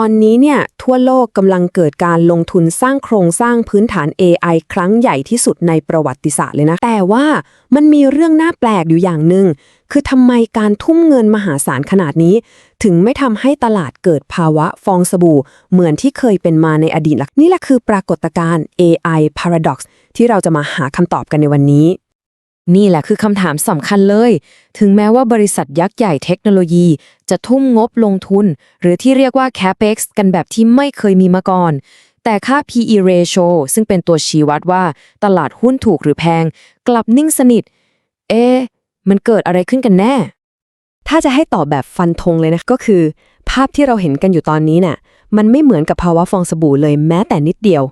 ตอนนี้เนี่ยทั่วโลกกำลังเกิดการลงทุนสร้างโครงสร้างพื้นฐาน AI ครั้งใหญ่ที่สุดในประวัติศาสตร์เลยนะ แต่ว่ามันมีเรื่องน่าแปลกอยู่อย่างหนึ่งคือทำไมการทุ่มเงินมหาศาลขนาดนี้ ถึงไม่ทำให้ตลาดเกิดภาวะฟองสบู่ เหมือนที่เคยเป็นมาในอดีตล่ะนี่แหละคือปรากฏการณ์ AI paradox ที่เราจะมาหาคำตอบกันในวันนี้ นี่แหละคือคำถามสำคัญเลย ถึงแม้ว่าบริษัทยักษ์ใหญ่เทคโนโลยี จะทุ่มงบลงทุน หรือที่เรียกว่า CapEx กันแบบที่ไม่เคยมีมาก่อน แต่ค่า PE ratio ซึ่งเป็นตัวชี้วัดว่าตลาดหุ้นถูกหรือแพง กลับนิ่งสนิท เอ๊ะมันเกิดอะไรขึ้นกันแน่ ถ้าจะให้ตอบแบบฟันธงเลยนะก็คือ ภาพที่เราเห็นกันอยู่ตอนนี้น่ะมันไม่เหมือนกับภาวะฟองสบู่เลยแม้แต่นิดเดียว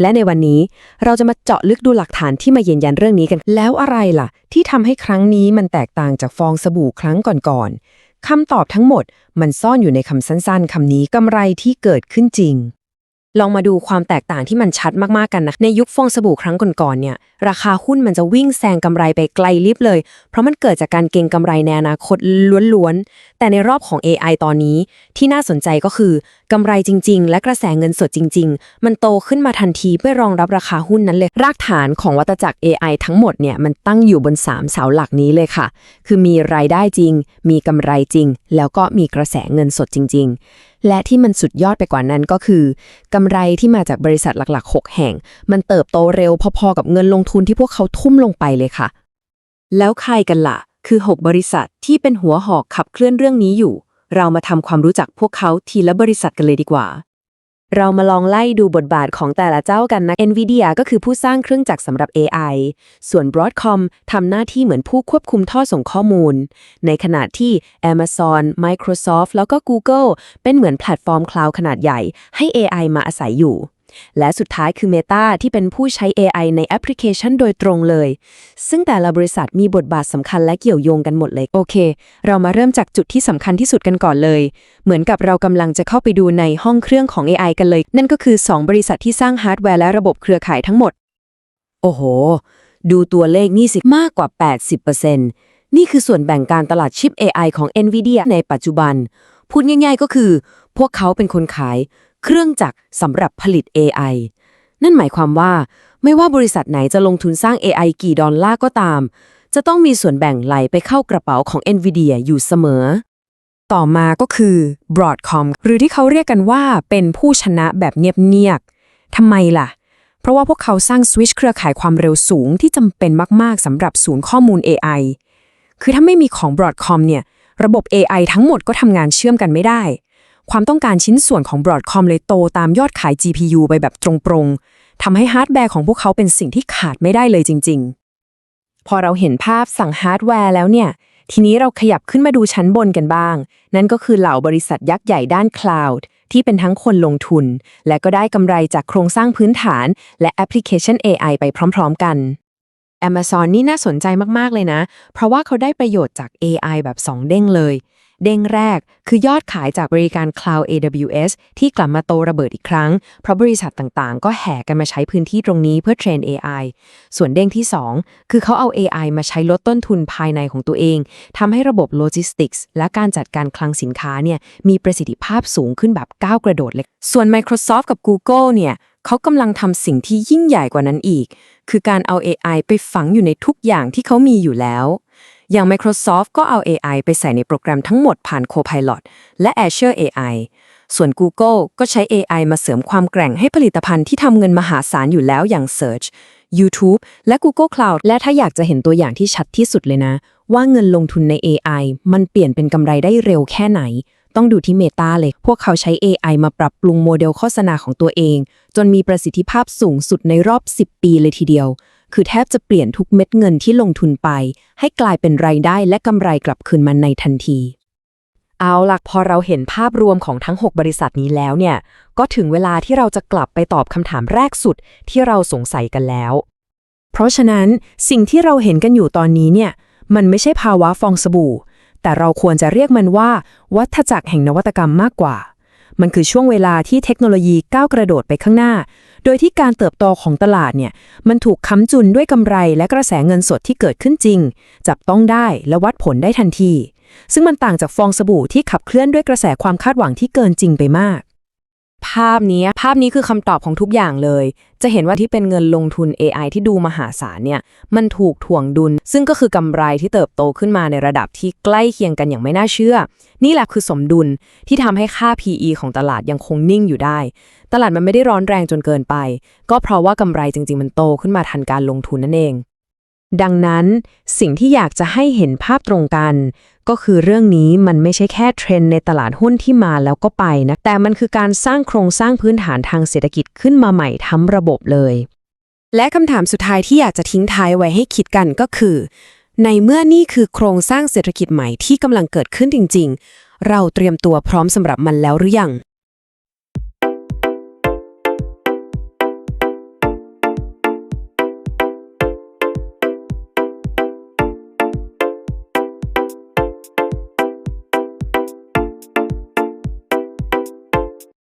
และในวันนี้เราจะมาเจาะลึกดูหลักฐานที่มายืนยันเรื่องนี้กัน แล้วอะไรล่ะ ที่ทำให้ครั้งนี้มันแตกต่างจากฟองสบู่ครั้งก่อนๆคำตอบทั้งหมดมันซ่อนอยู่ในคำสั้นๆคำนี้กำไรที่เกิดขึ้นจริง ลองมาดูความแตกต่างที่มันชัดมากๆกันนะ ในยุคฟองสบู่ครั้งก่อนๆเนี่ย ราคาหุ้นมันจะวิ่งแซงกำไรไปไกลลิบเลย เพราะมันเกิดจากการเก็งกำไรในอนาคตล้วนๆแต่ในรอบของ AI ตอนนี้ที่น่าสนใจก็คือกำไรจริง ๆ และกระแสเงินสดจริง ๆ มันโตขึ้นมาทันทีเพื่อรองรับราคาหุ้นนั้นเลย รากฐานของวัตจักร AI ทั้งหมดเนี่ยมันตั้งอยู่บน 3 เสาหลักนี้เลยค่ะ คือมีรายได้จริง มีกำไรจริง แล้วก็มีกระแสเงินสดจริง ๆ และที่มันสุดยอดไปกว่านั้นก็คือกำไรที่มาจากบริษัทหลักๆ 6 แห่ง มันเติบโตเร็วพอๆกับเงินลงทุนที่พวกเขาทุ่มลงไปเลยค่ะ แล้วใครกันล่ะ คือ 6 บริษัทที่เป็นหัวหอกขับเคลื่อนเรื่องนี้อยู่ เรามาทำความรู้จักพวกเขาทีละบริษัทกันเลยดีกว่า เรามาลองไล่ดูบทบาทของแต่ละเจ้ากันนะ NVIDIA ก็คือผู้สร้างเครื่องจักรสำหรับ AI ส่วน Broadcom ทำหน้าที่เหมือนผู้ควบคุมท่อส่งข้อมูล ในขณะที่ Amazon Microsoft แล้วก็ Google เป็นเหมือนแพลตฟอร์มคลาวด์ขนาดใหญ่ ให้ AI มาอาศัยอยู่ และสุดท้ายคือ Meta ที่เป็นผู้ใช้ AI ในแอปพลิเคชันโดยตรงเลย ซึ่งแต่ละบริษัทมีบทบาทสำคัญและเกี่ยวโยงกันหมดเลย โอเค เรามาเริ่มจากจุดที่สำคัญที่สุดกันก่อนเลย เหมือนกับเรากำลังจะเข้าไปดูในห้องเครื่องของ AI กันเลย นั่นก็คือ 2 บริษัทที่สร้างฮาร์ดแวร์และระบบเครือข่ายทั้งหมด โอ้โห ดูตัวเลขนี่สิมากกว่า 80%นี่คือส่วนแบ่งการตลาดชิป AI ของ NVIDIA ในปัจจุบัน พูดง่ายๆก็คือ พวกเขาเป็นคนขาย เครื่องจักรสำหรับผลิต AI นั่นหมายความว่า ไม่ว่าบริษัทไหนจะลงทุนสร้าง AI กี่ดอลลาร์ก็ตาม จะต้องมีส่วนแบ่งไหลไปเข้ากระเป๋าของ NVIDIA อยู่เสมอ ต่อมาก็คือ Broadcom หรือที่เขาเรียกกันว่าเป็นผู้ชนะแบบเงียบๆทำไมล่ะ เพราะว่าพวกเขาสร้างสวิตช์เครือข่ายความเร็วสูงที่จำเป็นมากๆสำหรับศูนย์ข้อมูล AI คือถ้าไม่มีของ Broadcom เนี่ย ระบบ AI ทั้งหมดก็ทำงานเชื่อมกันไม่ได้ ความต้องการชิ้นส่วนของ Broadcom เลยโตตามยอดขาย GPU ไปแบบตรงๆทำให้ฮาร์ดแวร์ของพวกเขาเป็นสิ่งที่ขาดไม่ได้เลยจริง ๆ พอเราเห็นภาพสั่งฮาร์ดแวร์แล้วเนี่ย ทีนี้เราขยับขึ้นมาดูชั้นบนกันบ้าง นั่นก็คือเหล่าบริษัทยักษ์ใหญ่ด้านคลาวด์ที่เป็นทั้งคนลงทุน และก็ได้กำไรจากโครงสร้างพื้นฐาน และแอปพลิเคชัน AI ไปพร้อม ๆ กัน Amazon นี่น่าสนใจมาก ๆ เลยนะ เพราะว่าเขาได้ประโยชน์จาก AI แบบ 2 เด้งเลย เด้งแรกคือยอดขายจากบริการ Cloud AWS ที่กลับมาโตระเบิดอีกครั้ง เพราะบริษัทต่างๆ ก็แห่กันมาใช้พื้นที่ตรงนี้เพื่อเทรน AI ส่วนเด้งที่ 2 คือเขาเอา AI มาใช้ลดต้นทุนภายในของตัวเองทำให้ระบบโลจิสติกส์และการจัดการคลังสินค้าเนี่ยมีประสิทธิภาพสูงขึ้นแบบก้าวกระโดดเลย ส่วน Microsoft กับ Google เนี่ยเขากำลังทำสิ่งที่ยิ่งใหญ่กว่านั้นอีก คือการเอา AI ไปฝังอยู่ในทุกอย่างที่เขามีอยู่แล้ว อย่าง Microsoft ก็เอา AI ไปใส่ในโปรแกรมทั้งหมดผ่าน Copilot และ Azure AI ส่วน Google ก็ใช้ AI มาเสริมความแกร่งให้ผลิตภัณฑ์ที่ทำเงินมหาศาลอยู่แล้วอย่าง Search YouTube และ Google Cloud และถ้าอยากจะเห็นตัวอย่างที่ชัดที่สุดเลยนะ ว่าเงินลงทุนใน AI มันเปลี่ยนเป็นกำไรได้เร็วแค่ไหน ต้องดูที่ Meta เลย พวกเขาใช้ AI มาปรับปรุงโมเดลโฆษณาของตัวเอง จนมีประสิทธิภาพสูงสุดในรอบ 10 ปีเลยทีเดียว คือแทบจะเปลี่ยนทุกเม็ดเงินที่ลงทุนไป ให้กลายเป็นรายได้และกำไรกลับคืนมาในทันที เอาล่ะพอเราเห็นภาพรวมของทั้ง 6 บริษัทนี้แล้วเนี่ย ก็ถึงเวลาที่เราจะกลับไปตอบคำถามแรกสุดที่เราสงสัยกันแล้ว เพราะฉะนั้นสิ่งที่เราเห็นกันอยู่ตอนนี้เนี่ย มันไม่ใช่ภาวะฟองสบู่ แต่เราควรจะเรียกมันว่า วัฏจักรแห่งนวัตกรรมมากกว่ามันคือช่วงเวลาที่เทคโนโลยีก้าวกระโดดไปข้างหน้า โดยที่การเติบโตของตลาดเนี่ยมันถูกค้ำจุนด้วยกำไรและกระแสเงินสดที่เกิดขึ้นจริง จับต้องได้และวัดผลได้ทันที ซึ่งมันต่างจากฟองสบู่ที่ขับเคลื่อนด้วยกระแสความคาดหวังที่เกินจริงไปมาก ภาพนี้ภาพนี้คือคำตอบของทุกอย่างเลย จะเห็นว่าที่เป็นเงินลงทุน AI ที่ดูมหาศาลเนี่ย มันถูกถ่วงดุล ซึ่งก็คือกำไรที่เติบโตขึ้นมาในระดับที่ใกล้เคียงกันอย่างไม่น่าเชื่อ นี่แหละคือสมดุลที่ทำให้ค่า PE ของตลาดยังคงนิ่งอยู่ได้ ตลาดมันไม่ได้ร้อนแรงจนเกินไป ก็เพราะว่ากำไรจริง ๆ มันโตขึ้นมาทันการลงทุนนั่นเอง ดังนั้นสิ่งที่อยากจะให้เห็นภาพตรงกัน ก็คือเรื่องนี้มันไม่ใช่แค่เทรนด์ในตลาดหุ้นที่มาแล้วก็ไปนะ แต่มันคือการสร้างโครงสร้างพื้นฐานทางเศรษฐกิจขึ้นมาใหม่ทั้งระบบเลย และคำถามสุดท้ายที่อยากจะทิ้งท้ายไว้ให้คิดกันก็คือ ในเมื่อนี่คือโครงสร้างเศรษฐกิจใหม่ที่กำลังเกิดขึ้นจริง ๆ เราเตรียมตัวพร้อมสำหรับมันแล้วหรือยัง